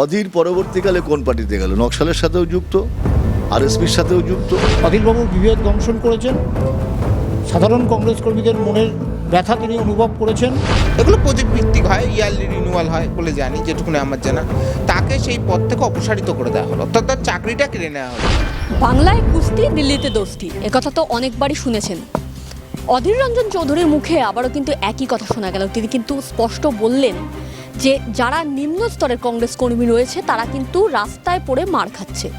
অধীর পরবর্তীকালে কোন পার্টিতে গেল? নকশালের সাথেও যুক্ত আরএসপির সাথেও যুক্ত? অধীরবাবু বিভেদ দংশন করেছেন। সাধারণ কংগ্রেস কর্মীদের মনের ব্যথা তিনি অনুভব করেছেন। এগুলো প্রজেক্ট ভিত্তিক হয় ইয়ারলি রিনিউয়াল হয় বলে জানি যেটুকুনি আমার জানা। তাকে সেই পদ থেকে অপসারিত করে দেওয়া হলো। অর্থাৎ তার চাকরিটা কেড়ে নেওয়া হলো। বাংলায় কুস্তি দিল্লিতে দোস্তি একথা তো অনেকবারই শুনেছেন। অধীর রঞ্জন চৌধুরীর মুখে আবারও কিন্তু একই কথা শোনা গেল। তিনি কিন্তু স্পষ্ট বললেন যে যারা নিম্ন স্তরের কংগ্রেস কর্মী রয়েছে, তারা কিন্তু রাস্তায় পড়ে মার খাচ্ছে।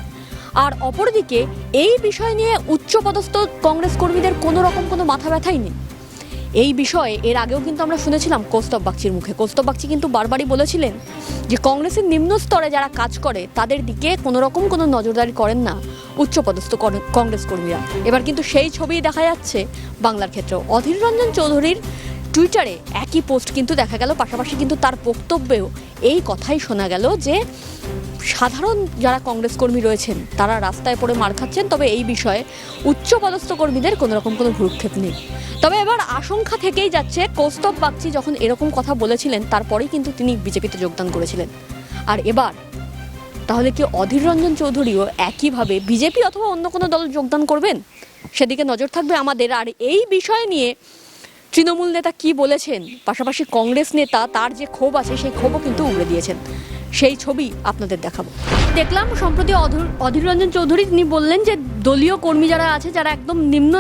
আর অপরদিকে, এই বিষয় নিয়ে উচ্চপদস্থ কংগ্রেস কর্মীদের কোনো রকম কোনো মাথা ব্যথাই নেই। এই বিষয়ে এর আগেও কিন্তু আমরা শুনেছিলাম কৌস্তব বাগচির মুখে। কৌস্তব বাগচি কিন্তু বারবারই বলেছিলেন যে, কংগ্রেসের নিম্ন স্তরে যারা কাজ করে, তাদের দিকে কোনো রকম কোনো নজরদারি করেন না উচ্চপদস্থ কংগ্রেস কর্মীরা। এবার কিন্তু সেই ছবি দেখা যাচ্ছে বাংলার ক্ষেত্রেও। অধীর রঞ্জন চৌধুরীর টুইটারে একই পোস্ট কিন্তু দেখা গেল, পাশাপাশি কিন্তু তার বক্তব্যেও এই কথাই শোনা গেল যে, সাধারণ যারা কংগ্রেস কর্মী রয়েছেন, তারা রাস্তায় পড়ে মার খাচ্ছেন, তবে এই বিষয়ে উচ্চপদস্থ কর্মীদের কোনো রকম কোনো ভ্রুক্ষেপ নেই। তবে এবার আশঙ্কা থেকেই যাচ্ছে, কৌস্তব বাগচি যখন এরকম কথা বলেছিলেন, তারপরেই কিন্তু তিনি বিজেপিতে যোগদান করেছিলেন। আর এবার, তাহলে কি অধীর রঞ্জন চৌধুরীও একইভাবে বিজেপি অথবা অন্য কোনো দল যোগদান করবেন? সেদিকে নজর থাকবে আমাদের। আর এই বিষয় নিয়ে তৃণমূল নেতা কি বলেছেন? পাশাপাশি কংগ্রেস নেতা তার যে ক্ষোভ আছে সেই ক্ষোভও কিন্তু উড়ে দিয়েছেন। সেই ছবি আপনাদের দেখাবো। দেখলাম সম্প্রতি অধীর রঞ্জন চৌধুরী তিনি বললেন যে দলীয় কর্মী যারা আছে যারা একদম নিম্ন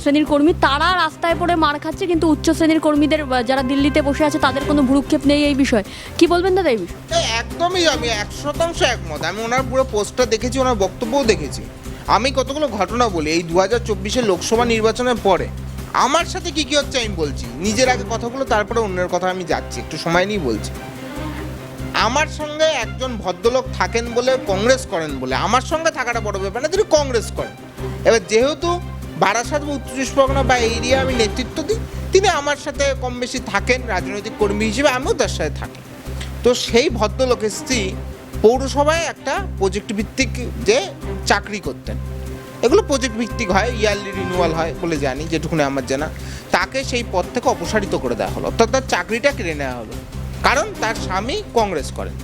শ্রেণির কর্মী তারা রাস্তায় পড়ে মার খাচ্ছে কিন্তু উচ্চ শ্রেণির কর্মীদের যারা দিল্লিতে বসে আছে তাদের কোনো ভ্রুক্ষেপ নেই এই বিষয়ে। কি বলবেন দাদা এই বিষয়ে? একদমই আমি এক শতাংশ একমত। আমি ওনার পুরো পোস্টটা দেখেছি ওনার বক্তব্যও দেখেছি। আমি কতগুলো ঘটনা বলি এই দু হাজার চব্বিশের লোকসভা নির্বাচনের পরে আমার সাথে কি কি হচ্ছে আমি বলছি। নিজের আগে কথাগুলো তারপরে অন্যের কথা আমি যাচ্ছি। একটু সময় নিয়ে বলছি। আমার সঙ্গে একজন ভদ্রলোক থাকেন বলে কংগ্রেস করেন বলে। আমার সঙ্গে থাকাটা বড় ব্যাপার না, তিনি কংগ্রেস করেন। এবার যেহেতু বারাসাত বা উত্তর পরগনা বা এরিয়া আমি নেতৃত্ব দিই, তিনি আমার সাথে কম বেশি থাকেন, রাজনৈতিক কর্মী হিসেবে আমিও তার সাথে থাকি। তো সেই ভদ্রলোকের স্ত্রী পৌরসভায় একটা প্রজেক্ট ভিত্তিক যে চাকরি করতেন। এগুলো প্রজেক্ট ভিত্তিক হয় ইয়ারলি রিনিউয়াল হয় বলে জানি, যেটুকুনি আমার জানা। তাকে সেই পদ থেকে অপসারিত করে দেওয়া হলো। অর্থাৎ তার চাকরিটা কেড়ে নেওয়া হলো। কারণ তার স্বামী কংগ্রেস করেন।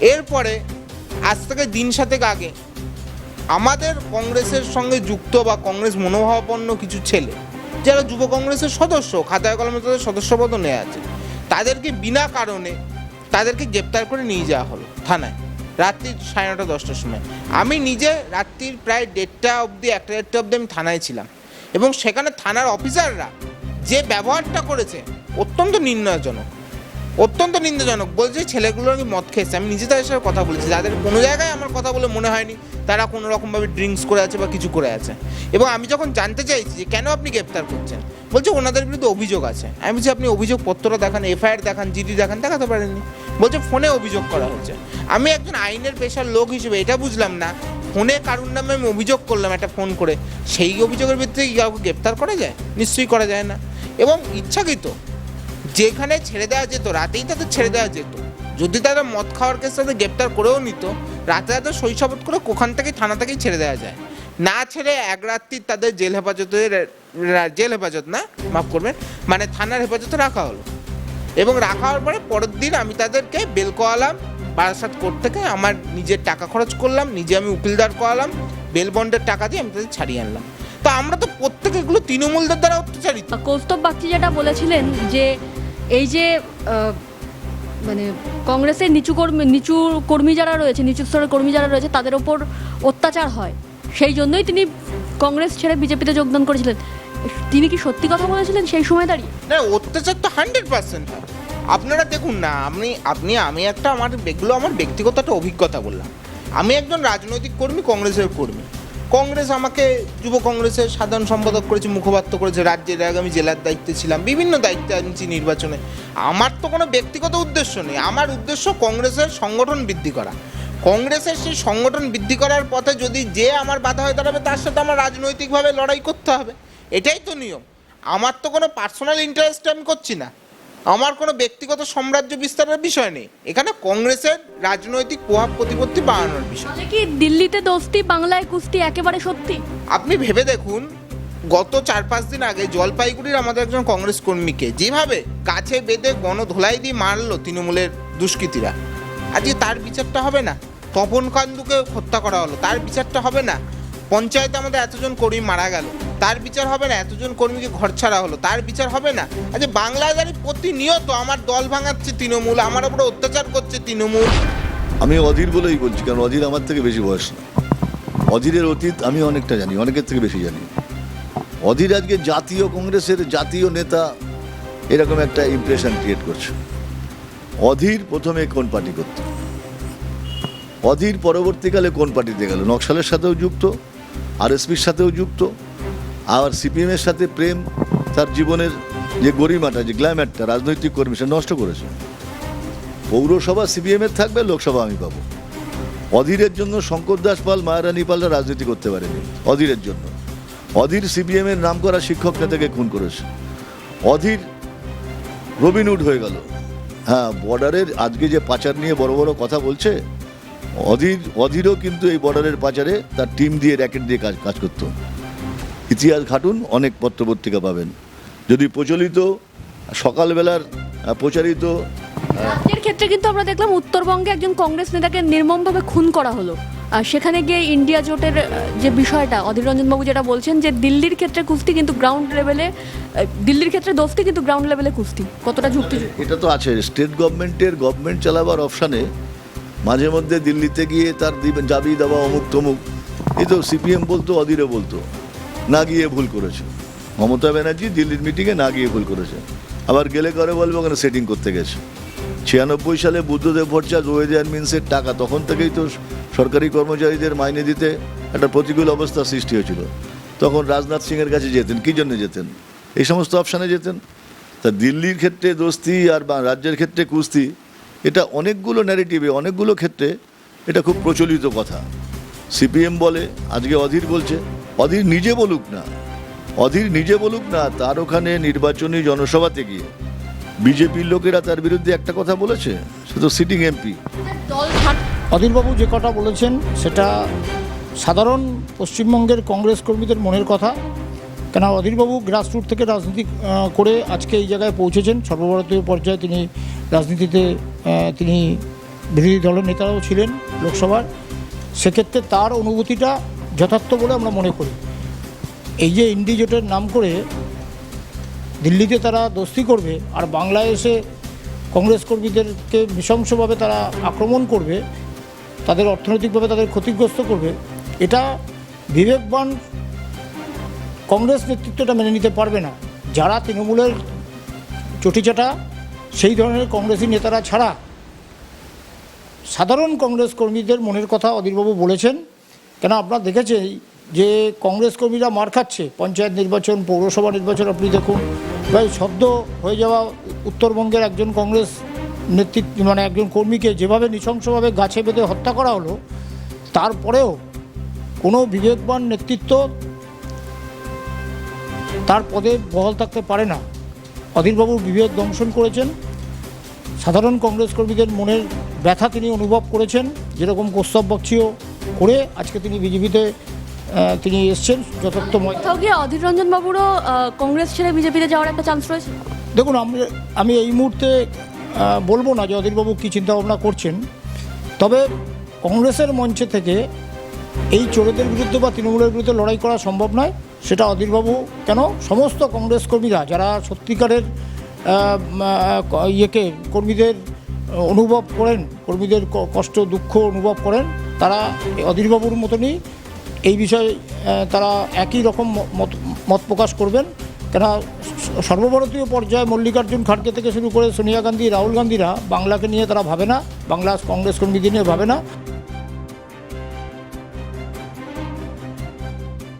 এরপরে, আজ থেকে দিন সাতেক আগে, আমাদের কংগ্রেসের সঙ্গে যুক্ত বা কংগ্রেস মনোভাবাপন্ন কিছু ছেলে, যারা যুব কংগ্রেসের সদস্য, খাতায় কলমে তাদের সদস্যপদও নেওয়া আছে, তাদেরকে বিনা কারণে তাদেরকে গ্রেপ্তার করে নিয়ে যাওয়া হলো থানায়। রাত্রি সাড়ে নটা, দশটার সময়। আমি নিজে রাত্রির প্রায় দেড়টা অবধি, একটা দেড়টা অবধি আমি থানায় ছিলাম। এবং সেখানে থানার অফিসাররা যে ব্যবহারটা করেছে, অত্যন্ত নির্ণয়জনক। অত্যন্ত নিন্দাজনক। বলছে ছেলেগুলো নাকি মদ খেয়েছে। আমি নিজে তাদের সাথে কথা বলেছি। যাদের কোনো জায়গায় আমার কথা বলে মনে হয়নি, তারা কোনো রকমভাবে ড্রিঙ্কস করে আছে বা কিছু করে আছে। এবং আমি যখন জানতে চাইছি যে কেন আপনি গ্রেপ্তার করছেন, বলছে ওনাদের বিরুদ্ধে অভিযোগ আছে। আমি বলছি, আপনি অভিযোগ পত্রটা দেখান, এফআইআর দেখান, জিডি দেখান, দেখাতে পারেননি? বলছে, ফোনে অভিযোগ করা হচ্ছে আমি একজন আইনের পেশার লোক হিসেবে এটা বুঝলাম না। ফোনে কারুর নামে আমি অভিযোগ করলাম একটা ফোন করে। সেই অভিযোগের ভিত্তিতে কাউকে গ্রেপ্তার করা যায়? নিশ্চয়ই করা যায় না। এবং ইচ্ছাকৃত যেখানে ছেড়ে দেওয়া যেত, রাতেই তাদের ছেড়ে দেওয়া যেত। যদি তারা মদ খাওয়ার কেস তাদের গ্রেপ্তার করেও নিত, রাতে রাতে শৈশবত করে ওখান থেকেই থানা থেকেই ছেড়ে দেওয়া যায়। না ছেড়ে এক রাত্রি তাদের জেল হেফাজতে জেল হেফাজত না, মাফ করবেন মানে থানার হেফাজতে রাখা হলো। এবং রাখা হওয়ার পরে পরের দিন আমি তাদেরকে বেল করালাম, বারাসাত কোর্ট থেকে আমার নিজের টাকা খরচ করলাম, নিজে আমি উকিলদার করালাম, বেল বন্ডের টাকা দিয়ে আমি তাদের ছাড়িয়ে আনলাম। তো আমরা তো প্রত্যেকে এগুলো তৃণমূলদের দ্বারা অত্যাচারিত। কৌস্তব বাগচি যেটা বলেছিলেন যে এই যে মানে কংগ্রেসের নিচু কর্মী নিচু কর্মী যারা রয়েছে, নিচু স্তরের কর্মী যারা রয়েছে, তাদের ওপর অত্যাচার হয়। সেই জন্যই তিনি কংগ্রেস ছেড়ে বিজেপিতে যোগদান করেছিলেন। তিনি কি সত্যি কথা বলেছিলেন সেই সময় দাঁড়িয়ে? না, অত্যাচার তো হান্ড্রেড পার্সেন্ট আপনারা দেখুন না আপনি আপনি, আমি একটা আমার, এগুলো আমার ব্যক্তিগত একটা অভিজ্ঞতা বললাম। আমি একজন রাজনৈতিক কর্মী, কংগ্রেসের কর্মী। কংগ্রেস আমাকে যুব কংগ্রেসের সাধারণ সম্পাদক করেছে, মুখপাত্র করেছে, রাজ্যের আগে আমি জেলার দায়িত্বে ছিলাম, বিভিন্ন দায়িত্বে আনছি নির্বাচনে। আমার তো কোনো ব্যক্তিগত উদ্দেশ্য নেই, আমার উদ্দেশ্য কংগ্রেসের সংগঠন বৃদ্ধি করা। কংগ্রেসের সেই সংগঠন বৃদ্ধি করার পথে যদি যে আমার বাধা হয়ে দাঁড়াবে, তার সাথে আমার রাজনৈতিকভাবে লড়াই করতে হবে। এটাই তো নিয়ম। আমার তো কোনো পার্সোনাল ইন্টারেস্ট আমি করছি না। আমার কোনো ব্যক্তিগত সাম্রাজ্য বিস্তারের বিষয় নেই। এখানে কংগ্রেসের রাজনৈতিক প্রভাব প্রতিপত্তি বাড়ানোর বিষয়। কি দিল্লিতে দোস্তি বাংলায় কুস্তি একেবারে সত্যি? আপনি ভেবে দেখুন গত চার পাঁচ দিন আগে জলপাইগুড়ির আমাদের একজন কংগ্রেস কর্মীকে যেভাবে কাছে বেঁধে গণধোলাই দিয়ে মারলো তৃণমূলের দুষ্কৃতীরা আজকে তার বিচারটা হবে না। তপন কান্দুকে হত্যা করা হলো তার বিচারটা হবে না। পঞ্চায়েতে আমাদের এতজন কর্মী মারা গেল। তার বিচার হবে না, এতজন কর্মীকে ঘর ছাড়া হলো, তার বিচার হবে না। আচ্ছা বাংলায় দাঁড়িয়ে প্রতিনিয়ত আমার দল ভাঙাচ্ছে তৃণমূল, আমার উপরে অত্যাচার করছে তৃণমূল। আমি অধীর বলেই বলছি, কারণ অধীর আমার থেকে বেশি বয়স না। অধীরের অতীত আমি অনেকটা জানি, অনেকের থেকে বেশি জানি। অধীর আজকে জাতীয় কংগ্রেসের জাতীয় নেতা, এরকম একটা ইমপ্রেশন ক্রিয়েট করছে। অধীর প্রথমে কোন পার্টি করত? অধীর পরবর্তীকালে কোন পার্টিতে গেল? নকশালের সাথেও যুক্ত আরএসপির সাথেও যুক্ত, আর সিপিএমের সাথে প্রেম, তার জীবনের যে গরিমাটা, যে গ্ল্যামারটা, রাজনৈতিক কর্মী, সে নষ্ট করেছে। পৌরসভা সিপিএমের থাকবে, লোকসভা আমি পাবো। অধীরের জন্য শঙ্কর দাস পাল, মায়ারানী পালরা রাজনীতি করতে পারেনি, অধীরের জন্য। অধীর সিপিএমের নাম করা শিক্ষক নেতাকে খুন করেছে। অধীর রবিনহুড হয়ে গেল। হ্যাঁ বর্ডারের আজকে যে পাচার নিয়ে বড় বড় কথা বলছে অধীর অধীরও কিন্তু এই বর্ডারের পাচারে তার টিম দিয়ে র্যাকেট দিয়ে কাজ কাজ করতো। ইতিহাস ঘাটুন অনেক পত্রপত্রিকা পাবেন। যদি প্রচলিত সকালবেলার প্রচারিত রাজ্যের ক্ষেত্রে কিন্তু আমরা দেখলাম উত্তরবঙ্গে একজন কংগ্রেস নেতাকে নির্মমভাবে খুন করা হলো। আর সেখানে গিয়ে ইন্ডিয়া জোটের যে বিষয়টা অধীর রঞ্জন বাবু যেটা বলছেন যে দিল্লির ক্ষেত্রে কুস্তি কিন্তু গ্রাউন্ড লেভেলে দিল্লির ক্ষেত্রে দোস্তি কিন্তু গ্রাউন্ড লেভেলে কুস্তি। কতটা যুক্তিযুক্ত? এটা তো আছে। স্টেট গভর্নমেন্টের গভর্নমেন্ট চালাবার অপশানে মাঝে মধ্যে দিল্লিতে গিয়ে তার জাবি দেওয়া অমুক তমুক। এই তো সিপিএম বলতো, অধীরে বলতো। না গিয়ে ভুল করেছে। মমতা ব্যানার্জি দিল্লির মিটিংয়ে না গিয়ে ভুল করেছে। আবার গেলে করে বলব ওখানে সেটিং করতে গেছে? ছিয়ানব্বই সালে বুদ্ধদেব ভট্টাচার্য ওয়েজ মিন্সের টাকা, তখন থেকেই তো সরকারি কর্মচারীদের মাইনে দিতে একটা প্রতিকূল অবস্থা সৃষ্টি হয়েছিল। তখন রাজনাথ সিংয়ের কাছে যেতেন, কী জন্য যেতেন? এই সমস্ত অপশানে যেতেন। তা দিল্লির ক্ষেত্রে দোস্তি আর রাজ্যের ক্ষেত্রে কুস্তি এটা অনেকগুলো ন্যারেটিভে অনেকগুলো ক্ষেত্রে এটা খুব প্রচলিত কথা। সিপিএম বলে, আজকে অধীর বলছে, অধীর নিজে বলুক না। অধীর নিজে বলুক না, তার ওখানে নির্বাচনী জনসভাতে গিয়ে। বিজেপির লোকেরা তার বিরুদ্ধে একটা কথা বলেছে, সে তো সিটিং এমপি অধীরবাবু যে কথা বলেছেন, সেটা সাধারণ পশ্চিমবঙ্গের কংগ্রেস কর্মীদের মনের কথা। কেন, অধীরবাবু গ্রাসরুট থেকে রাজনীতি করে আজকে এই জায়গায় পৌঁছেছেন। সর্বভারতীয় পর্যায়ে তিনি রাজনীতিতে তিনি বিরোধী দলের নেতাও ছিলেন লোকসভার। সেক্ষেত্রে তার অনুভূতিটা যথার্থ বলে আমরা মনে করি। এই যে ইন্ডিজোটের নাম করে দিল্লিতে তারা দোস্তি করবে আর বাংলায় এসে কংগ্রেস কর্মীদেরকে নৃশংসভাবে তারা আক্রমণ করবে, তাদের অর্থনৈতিকভাবে তাদের ক্ষতিগ্রস্ত করবে, এটা বিবেকবান কংগ্রেস নেতৃত্বটা মেনে নিতে পারবে না। যারা তৃণমূলের চটিচাটা, সেই ধরনের কংগ্রেসি নেতারা ছাড়া সাধারণ কংগ্রেস কর্মীদের মনের কথা অধীরবাবু বলেছেন। কেন আপনারা দেখেছেন যে কংগ্রেস কর্মীরা মার খাচ্ছে? পঞ্চায়েত নির্বাচন, পৌরসভা নির্বাচন, আপনি দেখুন। প্রায় শব্দ হয়ে যাওয়া উত্তরবঙ্গের একজন কংগ্রেস নেতৃত্ব মানে একজন কর্মীকে যেভাবে নৃশংসভাবে গাছে বেঁধে হত্যা করা হলো, তারপরেও কোনো বিবেকবান নেতৃত্ব তার পদে বহাল থাকতে পারে না। অধীরবাবু বিভেদ দংশন করেছেন। সাধারণ কংগ্রেস কর্মীদের মনের ব্যথা তিনি অনুভব করেছেন। যেরকম প্রস্তাব বক্সিও করে আজকে তিনি বিজেপিতে তিনি এসছেন যথার্থময়। গিয়ে অধীর রঞ্জন বাবুরও কংগ্রেস ছেড়ে বিজেপিতে যাওয়ার একটা চান্স রয়েছে? দেখুন আমি আমি এই মুহূর্তে বলব না যে অধীরবাবু কী চিন্তাভাবনা করছেন। তবে কংগ্রেসের মঞ্চে থেকে এই চোরেদের বিরুদ্ধে বা তৃণমূলের বিরুদ্ধে লড়াই করা সম্ভব নয়। সেটা অধীরবাবু কেন? সমস্ত কংগ্রেস কর্মীরা, যারা সত্যিকারের ইয়েকে কর্মীদের অনুভব করেন, কর্মীদের কষ্ট, দুঃখ অনুভব করেন, তারা অধীরবাবুর মতনই এই বিষয়ে তারা একই রকম মত মত প্রকাশ করবেন। কেন সর্বভারতীয় পর্যায়ে মল্লিকার্জুন খাড়গে থেকে শুরু করে সোনিয়া গান্ধী, রাহুল গান্ধীরা বাংলাকে নিয়ে তারা ভাবে না, বাংলা কংগ্রেস কর্মীদের নিয়ে ভাবে না।